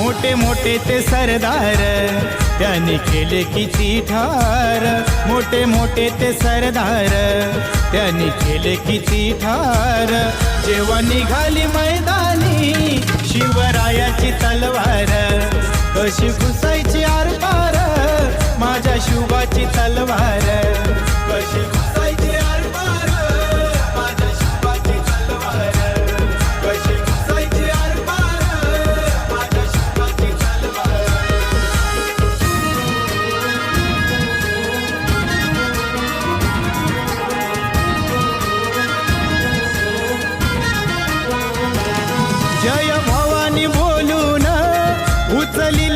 मोठे मोठे ते सरदार त्यांनी केले किती ठार. मोठे मोठे ते सरदार त्यांनी केले किती ठार. जेव्हा निघाली मैदानी शिवरायाची तलवार कशी घुसायची आरपार माझ्या शिवाची तलवार.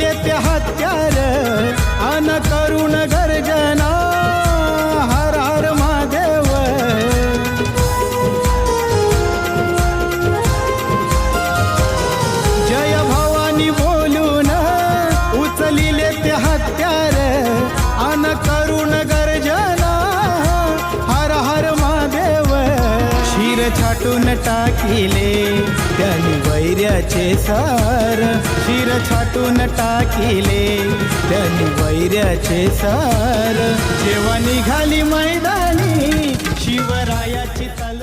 उचलिले हत्यार. अन करुण गर्जना हर हर महादेव. जय भवानी बोलून उचलिले ते हत्यार. अन करुण गर्जना हर हर महादेव. शिर छाटून टाकिले त्यांनी सार शिर छाटून टाकिले त्यांनी वैर्याचे सार. जेव्हा निघाली मैदानी शिवरायाची तलवार